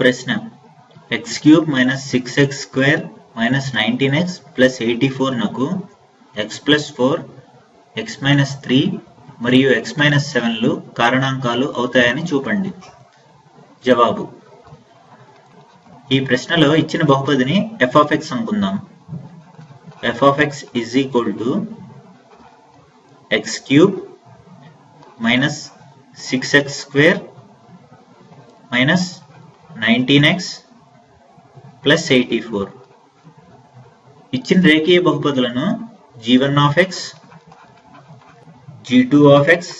ప్రశ్న. X cube minus six x square minus nineteen x plus eighty four నాకు x plus four x minus three మరియు x minus సెవెన్లు కారణాంకాలు అవుతాయని చూపండి. జవాబు. ఈ ప్రశ్నలో ఇచ్చిన బహుపదిని ఎఫ్ ఆఫ్ ఎక్స్ అనుకుందాం. F of x is equal to x cube minus six x square minus nineteen x plus eighty four. ఇచ్చిన రేఖీయ బహుపదులను g one of x g two of x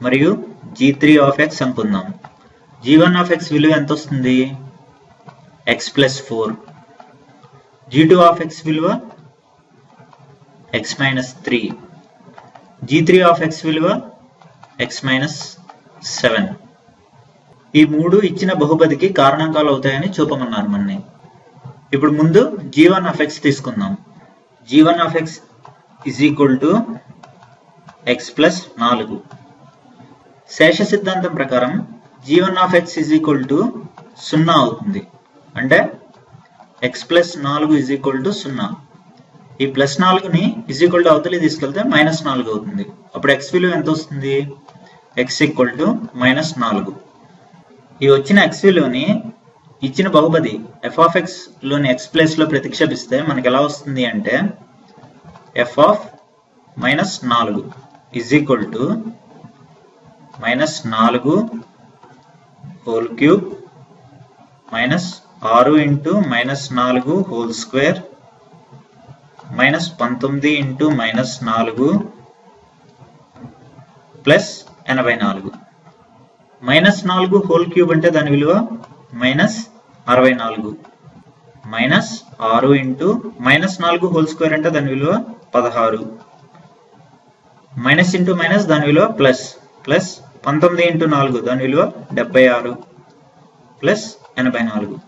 మరియు జీ త్రీ ఆఫ్ ఎక్స్ అనుకుందాం. G one of x విలువ ఎంత వస్తుంది x plus four g two of x విలువ x minus three g three of x విలువ x minus seven ఈ మూడు ఇచ్చిన బహుపదికి కారణాంకాలు అవుతాయని చూపమన్నారు మనని. ఇప్పుడు ముందు జీ వన్ ఆఫ్ ఎక్స్ తీసుకుందాం. G one of X is equal to X plus నాలుగు. శేష సిద్ధాంతం ప్రకారం G one of X is equal to సున్నా అవుతుంది. అంటే ఎక్స్ ప్లస్ నాలుగు ఇజ్ ఈక్వల్ టు సున్నా. ఈ ప్లస్ నాలుగుని ఇజ్ ఈక్వల్ టు అవతలి తీసుకెళ్తే మైనస్ నాలుగు అవుతుంది. అప్పుడు ఎక్స్ విలువ ఎంత వస్తుంది? ఎక్స్ ఈక్వల్ టు మైనస్ నాలుగు. ఈ వచ్చిన ఎక్స్ విలువని ఇచ్చిన బహుపది ఎఫ్ ఆఫ్ ఎక్స్లోని ఎక్స్ ప్లేస్లో ప్రతిక్షేపిస్తే మనకి ఎలా వస్తుంది అంటే ఎఫ్ ఆఫ్ మైనస్ నాలుగు ఇజ్ ఈక్వల్ టు మైనస్ నాలుగు హోల్ క్యూబ్ మైనస్ ఆరు ఇంటూ మైనస్ నాలుగు హోల్ స్క్వేర్ మైనస్ పంతొమ్మిది ఇంటూ మైనస్ నాలుగు ప్లస్ ఎనభై నాలుగు. మైనస్ నాలుగు హోల్ క్యూబ్ అంటే దాని విలువ మైనస్ అరవై నాలుగు. మైనస్ ఆరు ఇంటూ మైనస్ నాలుగు హోల్ స్క్వేర్ అంటే దాని విలువ పదహారు. మైనస్ ఇంటూ మైనస్ దాని విలువ ప్లస్. ప్లస్ పంతొమ్మిది ఇంటూ నాలుగు దాని విలువ డెబ్బై ఆరు. ప్లస్ ఎనభై నాలుగు.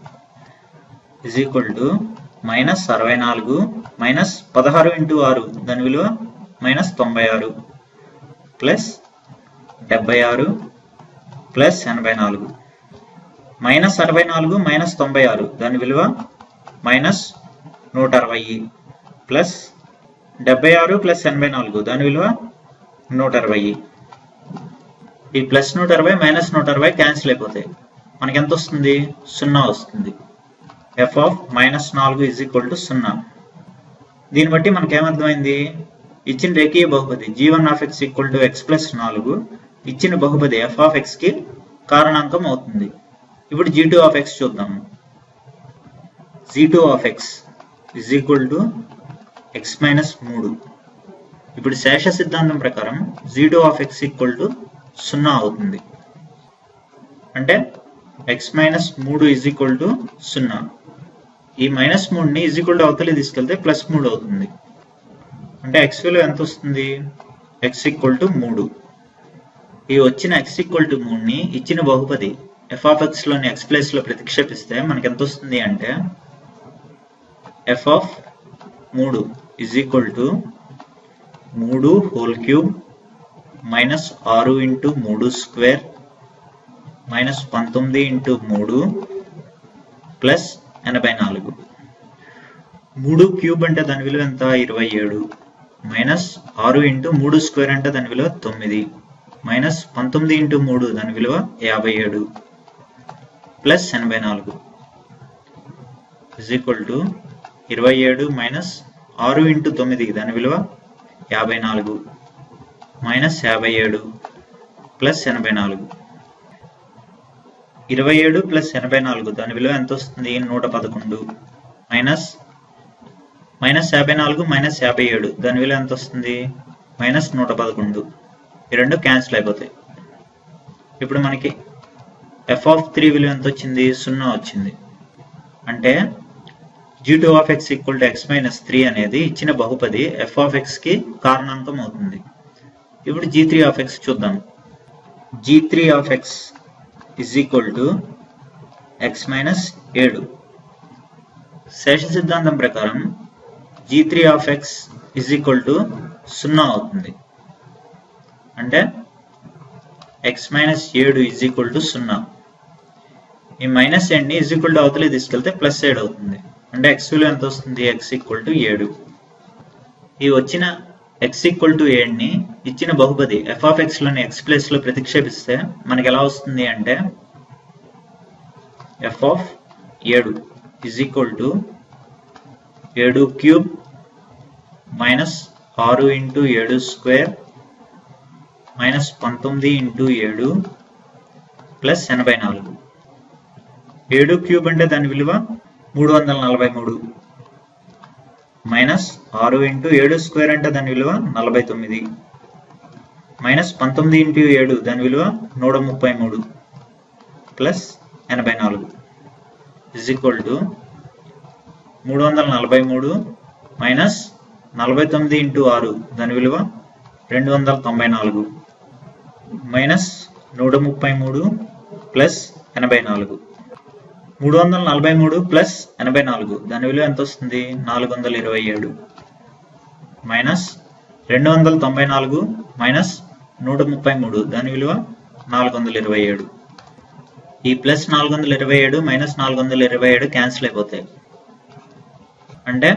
ఇజ్ ఈక్వల్ టు మైనస్ అరవై నాలుగు మైనస్ పదహారు ఇంటూ ఆరు దాని విలువ మైనస్ తొంభై ఆరు. ప్లస్ డెబ్బై ఆరు ప్లస్ ఎనభై నాలుగు. మైనస్ అరవై నాలుగు మైనస్ తొంభై ఆరు. దాని విలువ మైనస్ నూట అరవై. ప్లస్ డెబ్బై ఆరు ప్లస్ ఎనభై నాలుగు. దాని విలువ నూట అరవై. ఈ ప్లస్ నూట అరవై మైనస్ నూట అరవై క్యాన్సిల్ అయిపోతాయి. మనకి ఎంత వస్తుంది? సున్నా వస్తుంది. ఎఫ్ ఆఫ్ మైనస్ నాలుగు ఇజ్ ఈక్వల్ టు సున్నా. దీన్ని బట్టి మనకి ఏమర్థమైంది ఇచ్చిన రేఖీయ బహుపది g one of x equal to x plus నాలుగు ఇచ్చిన బహుపది ఎఫ్ ఆఫ్ ఎక్స్కి కారణాంకం అవుతుంది. ఇప్పుడు జీ టూ ఆఫ్ ఎక్స్ చూద్దాము. G two of x is equal to x minus మూడు. ఇప్పుడు శేష సిద్ధాంతం ప్రకారం g two of x equal to సున్నా అవుతుంది. అంటే ఎక్స్ మైనస్ మూడు ఇజ్ ఈక్వల్ టు సున్నా. ఈ మైనస్ మూడుని ఇజ్ ఈక్వల్ టు అవతలి తీసుకెళ్తే ప్లస్ మూడు అవుతుంది. అంటే ఎక్స్ విలువ ఎంత వస్తుంది? ఎక్స్ ఈక్వల్ టు మూడు. ఈ వచ్చిన ఎక్స్ ఈక్వల్ టు మూడుని ఇచ్చిన బహుపది ఎఫ్ ఆఫ్ ఎక్స్లోని ఎక్స్ ప్లేస్లో ప్రతిక్షేపిస్తే మనకి ఎంత వస్తుంది అంటే ఎఫ్ ఆఫ్ మూడు ఇజ్ ఈక్వల్ టు మూడు హోల్ క్యూబ్ మైనస్ ఆరు ఇంటూ మూడు స్క్వేర్ మైనస్ పంతొమ్మిది ఇంటూ మూడు ప్లస్ ఎనభై నాలుగు. మూడు క్యూబ్ అంటే దాని విలువ ఎంత? ఇరవై ఏడు. మైనస్ ఆరు ఇంటూ మూడు స్క్వేర్ అంటే దాని విలువ తొమ్మిది. మైనస్ పంతొమ్మిది ఇంటూ మూడు దాని విలువ యాభై ఏడు ప్లస్ ఎనభై నాలుగు. ఇజ్ ఈక్వల్ టు ఇరవై ఏడు మైనస్ ఆరు ఇంటూ తొమ్మిది దాని విలువ యాభై నాలుగు. మైనస్ యాభై ఏడు ప్లస్ ఎనభై నాలుగు. ఇరవై ఏడు ప్లస్ ఎనభై నాలుగు దాని విలువ ఎంత వస్తుంది నూట పదకొండు. మైనస్ మైనస్ యాభై నాలుగు మైనస్ యాభై ఏడు దాని విలువ ఎంత వస్తుంది మైనస్ నూట పదకొండు. ఈ రెండు క్యాన్సిల్ అయిపోతాయి. ఇప్పుడు మనకి ఎఫ్ ఆఫ్ త్రీ విలువ ఎంత వచ్చింది? సున్నా వచ్చింది. అంటే g two of x equal to x minus three అనేది ఇచ్చిన బహుపది ఎఫ్ ఆఫ్ ఎక్స్కి కారణాంకం అవుతుంది. ఇప్పుడు జీ త్రీ ఆఫ్ ఎక్స్ చూద్దాం. G three of x is equal to x minus ఏడు. శేష సిద్ధాంతం ప్రకారం g three of x is equal to సున్నా అవుతుంది. అంటే ఎక్స్ మైనస్ ఏడు ఈజ్ ఈక్వల్ టు సున్నా. ఈ మైనస్ ఎండ్ని ఈజ్ ఈక్వల్ టు అవతలే తీసుకెళ్తే ప్లస్ సైడ్ అవుతుంది. అంటే ఎక్స్ విలువ ఎంత వస్తుంది? ఎక్స్ ఈక్వల్ టు ఏడు. ఈ వచ్చిన ఎక్స్ ఈక్వల్ టు ఏడ్ని ఇచ్చిన బహుపది ఎఫ్ ఆఫ్ ఎక్స్ ఎక్స్లో ప్రతిక్షేపిస్తే మనకి ఎలా వస్తుంది అంటే ఎఫ్ ఆఫ్ ఏడు ఈజ్ ఈక్వల్ టు ఏడు క్యూబ్ మైనస్ ఆరు ఇంటూ ఏడు స్క్వేర్ మైనస్ పంతొమ్మిది ఇంటూ ఏడు ప్లస్ ఎనభై నాలుగు. ఏడు క్యూబ్ అంటే దాని విలువ మూడు వందల నలభై మూడు. మైనస్ ఆరు ఇంటూ ఏడు స్క్వేర్ అంటే దాని విలువ నలభై తొమ్మిది. మైనస్ పంతొమ్మిది ఇంటూ ఏడు దాని విలువ నూట ముప్పై మూడు ప్లస్ ఎనభై నాలుగు. ఇజ్ ఈక్వల్ టు మూడు వందల నలభై మూడు మైనస్ నలభై తొమ్మిది ఇంటూ ఆరు దాని విలువ రెండు వందల తొంభై నాలుగు. మైనస్ నూట ముప్పై మూడు ప్లస్ ఎనభై నాలుగు. మూడు వందల నలభై మూడు ప్లస్ ఎనభై నాలుగు. దాని విలువ ఎంత వస్తుంది? నాలుగు వందల ఇరవై ఏడు. మైనస్ రెండు వందల తొంభై నాలుగు మైనస్ నూట ముప్పై మూడు. దాని విలువ నాలుగు వందల ఇరవై ఏడు. ఈ ప్లస్ నాలుగు వందల ఇరవై ఏడు మైనస్ నాలుగు వందల ఇరవై ఏడు క్యాన్సిల్ అయిపోతాయి. అంటే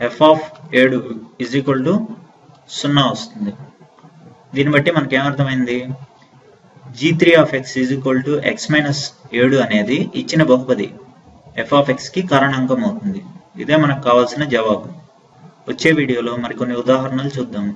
ఎఫ్ ఆఫ్ ఏడు ఇజ్ ఈక్వల్ టు సున్నా వస్తుంది. దీన్ని బట్టి మనకి ఏమర్థమైంది? G three of x is equal to x minus ఏడు అనేది ఇచ్చిన బహుపది. ఎఫ్ ఆఫ్ ఎక్స్కి కారణాంకం అవుతుంది. ఇదే మనకు కావాల్సిన జవాబు. వచ్చే వీడియోలో మరికొన్ని ఉదాహరణలు చూద్దాం.